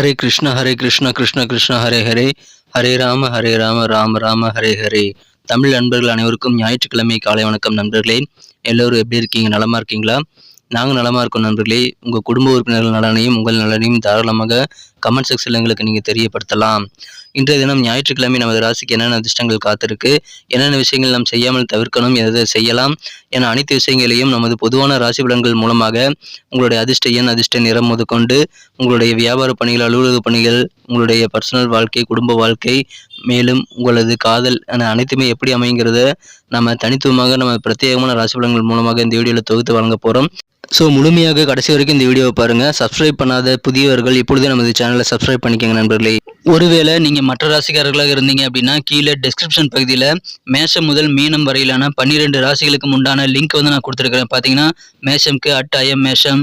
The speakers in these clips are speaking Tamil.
ஹரே கிருஷ்ண ஹரே கிருஷ்ண கிருஷ்ண கிருஷ்ண ஹரே ஹரே ஹரே ராம ஹரே ராம ராம ராம ஹரே ஹரே தமிழ் நண்பர்கள் அனைவருக்கும் ஞாயிற்றுக்கிழமை காலை வணக்கம் நண்பர்களே. எல்லோரும் எப்படி இருக்கீங்க? நலமா இருக்கீங்களா? நாங்கள் நலமா இருக்கோம் நண்பர்களே. உங்கள் குடும்ப உறுப்பினர்கள் நலனையும் உங்கள் நலனையும் தாராளமாக கமெண்ட் செக்ஷனில் எங்களுக்கு நீங்கள் தெரியப்படுத்தலாம். இன்றைய தினம் ஞாயிற்றுக்கிழமை நமது ராசிக்கு என்னென்ன அதிர்ஷ்டங்கள் காத்திருக்கு என்னென்ன விஷயங்கள் நாம் செய்யாமல் தவிர்க்கணும் எதை செய்யலாம் என அனைத்து விஷயங்களையும் நமது பொதுவான ராசி பலன்கள் மூலமாக உங்களுடைய அதிர்ஷ்ட எண் அதிர்ஷ்ட நிறம் முதற்கொண்டு உங்களுடைய வியாபார பணிகள் அலுவலக பணிகள் உங்களுடைய பர்சனல் வாழ்க்கை குடும்ப வாழ்க்கை மேலும் உங்களது காதல் என அனைத்துமே எப்படி அமைங்கிறத நம்ம தனித்துவமாக நம்ம பிரத்யேகமான ராசி பலன்கள் மூலமாக இந்த வீடியோவில் தொகுத்து வழங்க போகிறோம் ஸோ முழுமையாக கடைசி வரைக்கும் இந்த வீடியோவை பாருங்கள் சப்ஸ்கிரைப் பண்ணாத புதியவர்கள் இப்பொழுதே நமது சேனல் சப்ஸ்கிரைப் பண்ணிக்கோங்க நண்பர்களே. ஒருவேளை நீங்கள் மற்ற ராசிக்காரர்களாக இருந்தீங்க அப்படின்னா கீழே டிஸ்கிரிப்ஷன் பகுதியில் மேஷம் முதல் மீனம் வரையிலான பன்னிரெண்டு ராசிகளுக்கு உண்டான லிங்க் வந்து நான் கொடுத்துருக்கிறேன். பார்த்தீங்கன்னா மேஷம்க்கு அட்டாயம் மேஷம்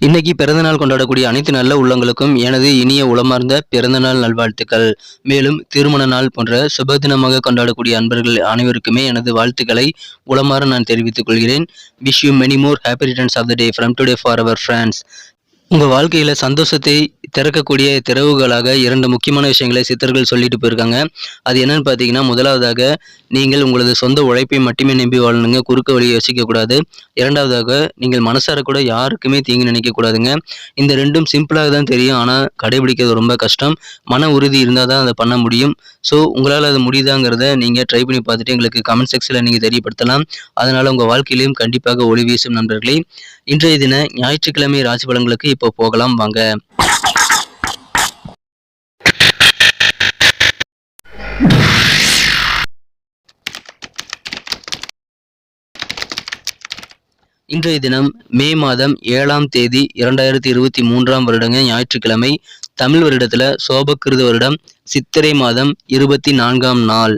இன்னைக்கு பிறந்தநாள் கொண்டாடக்கூடிய அனைத்து நல்ல உள்ளங்களுக்கும் எனது இனிய உளமார்ந்த பிறந்தநாள் நல்வாழ்த்துக்கள். மேலும் திருமண நாள் போன்ற சுப தினமாக கொண்டாடக்கூடிய அன்பர்கள் அனைவருக்குமே எனது வாழ்த்துக்களை உளமாற நான் தெரிவித்துக் கொள்கிறேன். Wish you many more happy returns of the day from today for our friends உங்கள் வாழ்க்கையில் சந்தோஷத்தை திறக்கக்கூடிய திறவுகளாக இரண்டு முக்கியமான விஷயங்களை சித்தர்கள் சொல்லிட்டு போயிருக்காங்க. அது என்னன்னு பார்த்தீங்கன்னா முதலாவதாக நீங்கள் உங்களது சொந்த உழைப்பை மட்டுமே நம்பி வாழணுங்க குறுக்க வழியை யோசிக்கக்கூடாது இரண்டாவதாக நீங்கள் மனசார கூட யாருக்குமே தீங்கு நினைக்கக்கூடாதுங்க இந்த ரெண்டும் சிம்பிளாக தான் தெரியும் ஆனால் கடைபிடிக்கிறது ரொம்ப கஷ்டம். மன உறுதி இருந்தால் தான் அதை பண்ண முடியும். ஸோ உங்களால் அது முடியுதாங்கிறத நீங்கள் ட்ரை பண்ணி பார்த்துட்டு எங்களுக்கு கமெண்ட் செக்ஷனில் நீங்கள் தெரியப்படுத்தலாம். அதனால் உங்கள் வாழ்க்கையிலையும் கண்டிப்பாக ஒளி வீசும் நண்பர்களே. இன்றைய தின ஞாயிற்றுக்கிழமை ராசி பலன்களுக்கு இப்போ போகலாம் வாங்க. இன்றைய தினம் மே மாதம் ஏழாம் தேதி இரண்டாயிரத்தி இருபத்தி மூன்றாம் வருடங்க ஞாயிற்றுக்கிழமை தமிழ் வருடத்துல சோபக்கிருத வருடம் சித்திரை மாதம் இருபத்தி நான்காம் நாள்.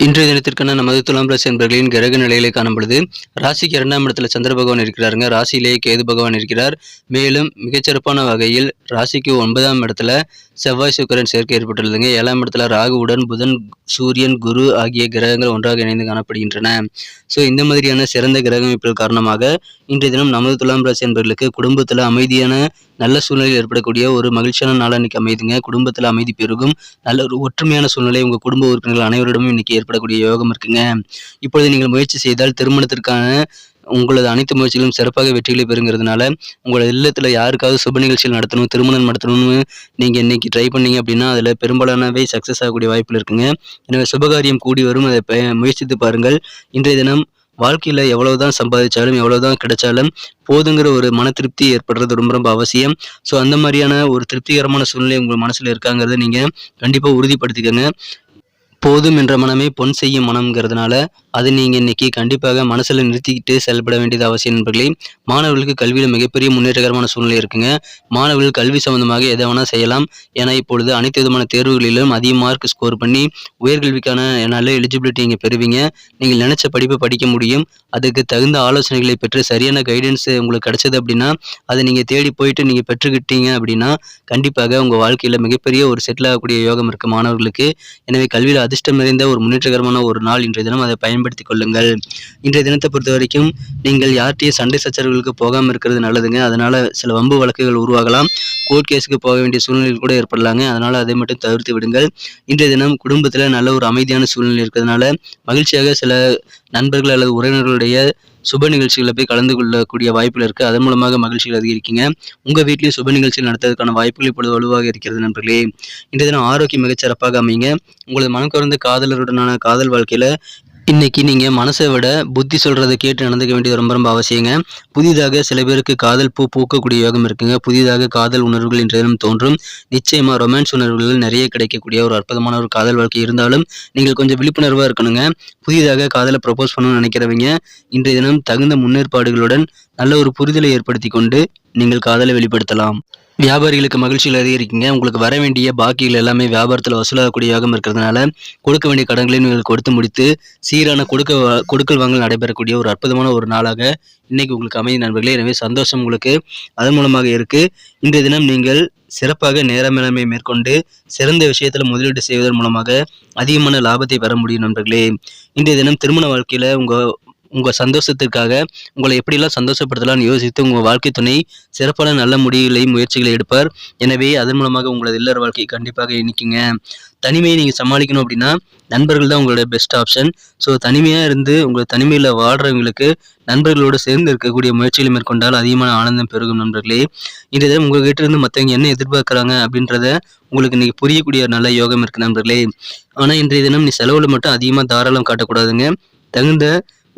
இன்றைய தினத்திற்கான நமது துலாம் ராசி என்பர்களின் கிரக நிலைகளை காணப்படுது ராசிக்கு இரண்டாம் இடத்துல சந்திர பகவான் இருக்கிறாருங்க. ராசியிலேயே கேது பகவான் இருக்கிறார். மேலும் மிகச்சிறப்பான வகையில் ராசிக்கு ஒன்பதாம் இடத்துல செவ்வாய் சுக்கரன் சேர்க்கை ஏற்பட்டுள்ளதுங்க. ஏழாம் இடத்துல ராகுவுடன் புதன் சூரியன் குரு ஆகிய கிரகங்கள் ஒன்றாக இணைந்து காணப்படுகின்றன. ஸோ இந்த மாதிரியான சிறந்த கிரக அமைப்புகள் காரணமாக இன்றைய தினம் நமது துலாம் ராசி என்பவர்களுக்கு குடும்பத்தில் அமைதியான நல்ல சூழ்நிலையில் ஏற்படக்கூடிய ஒரு மகிழ்ச்சியான நாள் அன்னைக்கு அமைதுங்க. குடும்பத்தில் அமைதி பெருகும். நல்ல ஒரு ஒற்றுமையான சூழ்நிலை உங்கள் குடும்ப உறுப்பினர்கள் அனைவரிடமும் இன்னைக்கு ஏற்படக்கூடிய யோகம் இருக்குங்க. இப்பொழுது நீங்கள் முயற்சி செய்தால் திருமணத்திற்கான உங்களது அனைத்து முயற்சிகளும் சிறப்பாக வெற்றிகளை பெறுங்கிறதுனால உங்களது இல்லத்தில் யாருக்காவது சுப நிகழ்ச்சிகள் நடத்தணும் திருமணம் நடத்தணும்னு நீங்கள் இன்னைக்கு ட்ரை பண்ணீங்க அப்படின்னா அதில் பெரும்பாலானவை சக்ஸஸ் ஆகக்கூடிய வாய்ப்பு இருக்குங்க. எனவே சுபகாரியம் கூடி வரும் அதை முயற்சித்து பாருங்கள். இன்றைய தினம் வாழ்க்கையில் எவ்வளவுதான் சம்பாதிச்சாலும் எவ்வளவுதான் கிடைச்சாலும் போதுங்கிற ஒரு மன திருப்தி ஏற்படுறது ரொம்ப ரொம்ப அவசியம். ஸோ அந்த மாதிரியான ஒரு திருப்திகரமான சூழ்நிலை உங்கள் மனசில் இருக்காங்கிறத நீங்கள் கண்டிப்பாக உறுதிப்படுத்திக்கோங்க. போதும் என்ற மனமே பொன் செய்யும் மனம்ங்கிறதுனால அது நீங்கள் இன்னைக்கு கண்டிப்பாக மனசில் நிறுத்திக்கிட்டு செயல்பட வேண்டியது அவசியம் நண்பர்களே. மாணவர்களுக்கு கல்வியில் மிகப்பெரிய முன்னேற்றகரமான சூழ்நிலை இருக்குங்க. மாணவர்கள் கல்வி சம்பந்தமாக எதை வேணால் செய்யலாம். ஏன்னா இப்பொழுது அனைத்து விதமான தேர்வுகளிலும் அதிக மார்க் ஸ்கோர் பண்ணி உயர்கல்விக்கான நல்ல எலிஜிபிலிட்டி நீங்கள் பெறுவீங்க. நீங்கள் நினைச்ச படிப்பை படிக்க முடியும். அதுக்கு தகுந்த ஆலோசனைகளை பெற்று சரியான கைடன்ஸ் உங்களுக்கு கிடைச்சது அப்படின்னா அதை நீங்கள் தேடி போயிட்டு நீங்கள் பெற்றுக்கிட்டீங்க அப்படின்னா கண்டிப்பாக உங்கள் வாழ்க்கையில் மிகப்பெரிய ஒரு செட்டில் ஆகக்கூடிய யோகம் இருக்குது மாணவர்களுக்கு. எனவே கல்வியில் அதிர்ஷ்டம் நிறைந்த ஒரு முன்னேற்றகரமான ஒரு நாள் இன்றைய தினம். அதை பயன்படுத்தி பயன்படுத்திக் கொள்ளுங்கள். இன்றைய தினத்தை பொறுத்த வரைக்கும் நீங்கள் யார்கிட்டயும் சண்டை சச்சரவுகளுக்கு போகாமல் இருக்கிறது நல்லதுங்க. அதனால சில வம்பு வழக்குகள் உருவாகலாம். கோர்ட் கேஸுக்கு போக வேண்டிய சூழ்நிலைகள் கூட ஏற்படலாங்க. அதனால அதை மட்டும் தவிர்த்து விடுங்கள். இன்றைய தினம் குடும்பத்தில் நல்ல ஒரு அமைதியான சூழ்நிலை இருக்கிறதுனால மகிழ்ச்சியாக சில நண்பர்கள் அல்லது உறவினர்களுடைய சுப நிகழ்ச்சிகளில் போய் கலந்து கொள்ளக்கூடிய வாய்ப்புகள் இருக்குது அதன் மூலமாக மகிழ்ச்சிகள் அதிகரிக்கீங்க. உங்கள் வீட்லேயும் சுப நிகழ்ச்சிகள் நடத்துவதற்கான வாய்ப்புகள் இப்பொழுது வலுவாக இருக்கிறது நண்பர்களே. இன்றைய தினம் ஆரோக்கியம் மிகச்சிறப்பாக அமைங்க உங்களது மனம் குறைந்த காதலருடனான காதல் வாழ்க்கையில் இன்னைக்கு நீங்கள் மனசை விட புத்தி சொல்கிறத கேட்டு நடந்துக்க வேண்டியது ரொம்ப ரொம்ப அவசியங்க. புதிதாக சில பேருக்கு காதல் பூ பூக்கக்கூடிய யோகம் இருக்குங்க. புதிதாக காதல் உணர்வுகள் இன்றைய தோன்றும். நிச்சயமாக ரொமான்ஸ் உணர்வுகள் நிறைய கிடைக்கக்கூடிய ஒரு அற்புதமான ஒரு காதல் வாழ்க்கை இருந்தாலும் நீங்கள் கொஞ்சம் விழிப்புணர்வாக இருக்கணுங்க. புதிதாக காதலை ப்ரப்போஸ் பண்ணணும்னு நினைக்கிறவங்க இன்றைய தினம் தகுந்த முன்னேற்பாடுகளுடன் நல்ல ஒரு புரிதலை ஏற்படுத்தி கொண்டு நீங்கள் காதலை வெளிப்படுத்தலாம். வியாபாரிகளுக்கு மகிழ்ச்சியில் அதிகரிக்கீங்க. உங்களுக்கு வர வேண்டிய பாக்கிகள் எல்லாமே வியாபாரத்தில் வசூலாகக்கூடிய யோகம் இருக்கிறதுனால கொடுக்க வேண்டிய கடன்களை நீங்கள் கொடுத்து முடித்து சீரான கொடுக்க வ- கொடுக்கல் வாங்கல் நடைபெறக்கூடிய ஒரு அற்புதமான ஒரு நாளாக இன்னைக்கு உங்களுக்கு அமைதி நண்பர்களே. எனவே சந்தோஷம் உங்களுக்கு அதன் மூலமாக இருக்கு. இன்றைய தினம் நீங்கள் சிறப்பாக நேர மேலாண்மை மேற்கொண்டு சிறந்த விஷயத்தில் முதலீடு செய்வதன் மூலமாக அதிகமான லாபத்தை பெற முடியும் நண்பர்களே. இன்றைய தினம் திருமண வாழ்க்கையில் உங்கள் உங்கள் சந்தோஷத்திற்காக உங்களை எப்படிலாம் சந்தோஷப்படுத்தலாம்னு யோசித்து உங்கள் வாழ்க்கை துணை சிறப்பான நல்ல முடிவுகளை முயற்சிகளை எடுப்பார். எனவே அதன் மூலமாக உங்களது இல்லற வாழ்க்கை கண்டிப்பாக இணைக்குங்க. தனிமையை நீங்கள் சமாளிக்கணும் அப்படின்னா நண்பர்கள் தான் உங்களோட பெஸ்ட் ஆப்ஷன் ஸோ தனிமையாக இருந்து உங்கள் தனிமையில் வாழ்கிறவங்களுக்கு நண்பர்களோடு சேர்ந்து இருக்கக்கூடிய முயற்சிகளை மேற்கொண்டால் அதிகமான ஆனந்தம் பெருகும் நண்பர்களே. இந்த தினம் உங்கள்கிட்ட இருந்து மற்றவங்க என்ன எதிர்பார்க்குறாங்க அப்படின்றத உங்களுக்கு இன்றைக்கி புரியக்கூடிய நல்ல யோகம் இருக்குது நண்பர்களே. ஆனால் இன்றைய தினம் நீ செலவில் மட்டும் அதிகமாக தாராளம் காட்டக்கூடாதுங்க. தகுந்த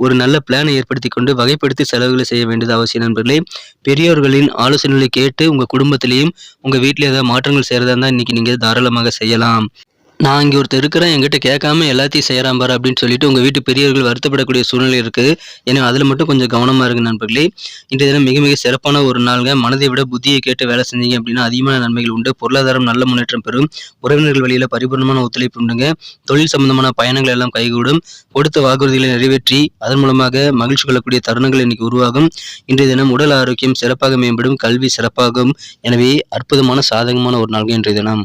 ஒரு நல்ல பிளானை ஏற்படுத்தி கொண்டு வகைப்படுத்தி செலவுகளை செய்ய வேண்டியது அவசியம் நண்பர்களே. பெரியோர்களின் ஆலோசனைகளை கேட்டு உங்கள் குடும்பத்திலையும் உங்கள் வீட்டில் ஏதாவது மாற்றங்கள் செய்கிறதா இருந்தால் இன்றைக்கி நீங்கள் தாராளமாக செய்யலாம். நான் இங்கே ஒருத்தர் இருக்கிறேன் என்கிட்ட கேட்காம எல்லாத்தையும் செய்கிறான் பாரு அப்படின்னு சொல்லிட்டு உங்கள் வீட்டு பெரியவர்கள் வருத்தப்படக்கூடிய சூழ்நிலை இருக்குது. எனவே அதில் மட்டும் கொஞ்சம் கவனமாக இருங்க நண்பர்களே. இன்றைய தினம் மிக மிக சிறப்பான ஒரு நாளுங்க. மனதை விட புத்தியை கேட்டு வேலை செஞ்சீங்க அப்படின்னா அதிகமான நன்மைகள் உண்டு. பொருளாதாரம் நல்ல முன்னேற்றம் பெறும். உறவினர்கள் வழியில் பரிபூர்ணமான ஒத்துழைப்பு உண்டுங்க. தொழில் சம்பந்தமான பயணங்கள் எல்லாம் கைகூடும். கொடுத்த வாக்குறுதிகளை நிறைவேற்றி அதன் மூலமாக மகிழ்ச்சி கொள்ளக்கூடிய தருணங்கள் இன்னைக்கு உருவாகும். இன்றைய தினம் உடல் ஆரோக்கியம் சிறப்பாக மேம்படும். கல்வி சிறப்பாகும். எனவே அற்புதமான சாதகமான ஒரு நாள்கள் இன்றைய தினம்.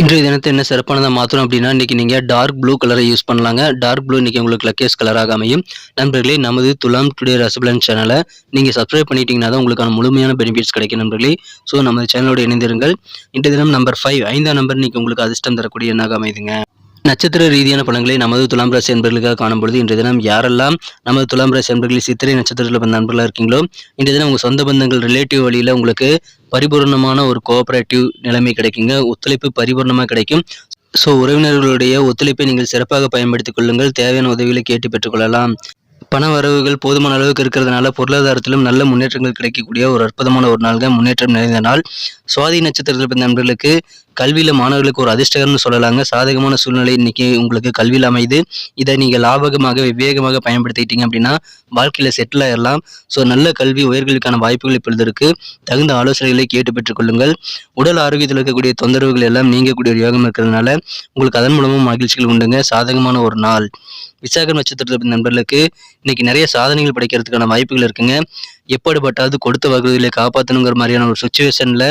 இன்றைய தினத்தை என்ன சிறப்பானதாக மாற்றணும் அப்படின்னா இன்றைக்கி நீங்கள் டார்க் ப்ளூ கலரை யூஸ் பண்ணலாங்க. டார்க் ப்ளூ இன்றைக்கி உங்களுக்கு லக்கேஸ் கலராக அமையும். நண்பர்களே நமது துலாம் டுடே ரசபலன் சேனலை நீங்கள் சப்ஸ்கிரைப் பண்ணிட்டீங்கன்னா தான் உங்களுக்கான முழுமையான பெனிஃபிட்ஸ் கிடைக்கும் நண்பர்களே. ஸோ நமது சேனலோடு இணைந்திருங்கள். இன்றைய தினம் நம்பர் ஃபைவ் ஐந்தாம் நம்பர் இன்றைக்கி உங்களுக்கு அதிர்ஷ்டம் தரக்கூடிய எண்ணாக அமைதுங்க. நட்சத்திர ரீதியான பலன்களை நமது துலாம் ராசி என்பர்களுக்காக காணும்பொழுது இன்றைய தினம் யாரெல்லாம் நமது துலாம் ராசி என்பர்களில் சித்திரை நட்சத்திரத்தில் வந்த நண்பர்களாக இருக்கீங்களோ இன்றைய தினம் உங்கள் சொந்த பந்தங்கள் ரிலேட்டிவ் வழியில் உங்களுக்கு பரிபூர்ணமான ஒரு கோஆபரேட்டிவ் நிலைமை கிடைக்குங்க. ஒத்துழைப்பு பரிபூர்ணமாக கிடைக்கும். ஸோ உறவினர்களுடைய ஒத்துழைப்பை நீங்கள் சிறப்பாக பயன்படுத்திக் கொள்ளுங்கள். தேவையான உதவிகளை கேட்டு பெற்றுக்கொள்ளலாம் பண வரவுகள் போதுமான அளவுக்கு இருக்கிறதுனால பொருளாதாரத்திலும் நல்ல முன்னேற்றங்கள் கிடைக்கக்கூடிய ஒரு அற்புதமான ஒரு நாள்கள் முன்னேற்றம் நிறைந்த நாள். சுவாதி நட்சத்திரத்தில் பிறந்த நண்பர்களுக்கு கல்வியில் மாணவர்களுக்கு ஒரு அதிர்ஷ்டகரம்னு சொல்லலாங்க. சாதகமான சூழ்நிலை இன்னைக்கு உங்களுக்கு கல்வியில் அமைது இதை நீங்கள் லாபகமாக விவேகமாக பயன்படுத்திட்டீங்க அப்படின்னா வாழ்க்கையில் செட்டில் ஆயிடலாம் ஸோ நல்ல கல்வி உயர்கல்விக்கான வாய்ப்புகள் இப்பொழுது இருக்கு. தகுந்த ஆலோசனைகளை கேட்டு பெற்றுக்கொள்ளுங்கள் உடல் ஆரோக்கியத்தில் இருக்கக்கூடிய தொந்தரவுகள் எல்லாம் நீங்கக்கூடிய ஒரு யோகம் இருக்கிறதுனால உங்களுக்கு அதன் மூலமும் மகிழ்ச்சிகள் உண்டுங்க. சாதகமான ஒரு நாள். விசாக நட்சத்திரத்தில் நண்பர்களுக்கு இன்னைக்கு நிறைய சாதனைகள் படைக்கிறதுக்கான வாய்ப்புகள் இருக்குங்க. எப்படிப்பட்டாவது கொடுத்த வகுதிகளை காப்பாற்றணுங்கிற மாதிரியான ஒரு சுச்சுவேஷனில்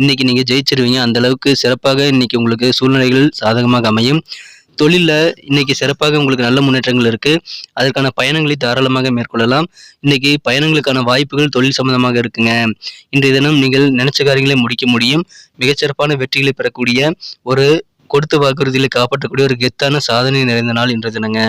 இன்னைக்கு நீங்கள் ஜெயிச்சிருவீங்க. அந்த அளவுக்கு சிறப்பாக இன்னைக்கு உங்களுக்கு சூழ்நிலைகள் சாதகமாக அமையும். தொழிலில் இன்னைக்கு சிறப்பாக உங்களுக்கு நல்ல முன்னேற்றங்கள் இருக்குது அதற்கான பயணங்களை தாராளமாக மேற்கொள்ளலாம். இன்னைக்கு பயணங்களுக்கான வாய்ப்புகள் தொழில் சம்பந்தமாக இருக்குங்க. இன்றைய தினம் நீங்கள் நினைச்ச காரியங்களை முடிக்க முடியும். மிகச்சிறப்பான வெற்றிகளை பெறக்கூடிய ஒரு கொடுத்த வாக்குறுதிகளை காப்பாற்றக்கூடிய ஒரு கெத்தான சாதனை நிறைந்த நாள் இன்றைய தினங்க.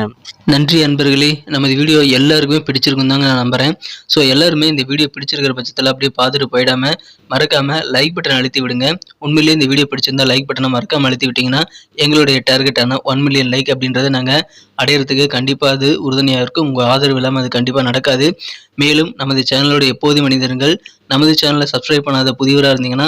நன்றி அன்பர்களே. நமது வீடியோ எல்லாருக்குமே பிடிச்சிருக்கும் தாங்க நான் நம்புகிறேன் ஸோ எல்லாருமே இந்த வீடியோ பிடிச்சிருக்கிற பட்சத்தில் அப்படியே பார்த்துட்டு போயிடாமல் மறக்காமல் லைக் பட்டன் அழுத்தி விடுங்க. உண்மையிலேயே இந்த வீடியோ பிடிச்சிருந்தா லைக் பட்டனை மறக்காமல் அழுத்தி விட்டிங்கன்னா எங்களுடைய டார்கெட்டான ஒன் மில்லியன் லைக் அப்படின்றத நாங்கள் அடையிறதுக்கு கண்டிப்பாக அது உறுதுணையாக இருக்கும். உங்கள் ஆதரவு இல்லாமல் அது கண்டிப்பாக நடக்காது. மேலும் நமது சேனலோட எப்போதும் மனிதர்கள் நமது சேனலை சப்ஸ்கிரைப் பண்ணாத புதியவராக இருந்தீங்கன்னா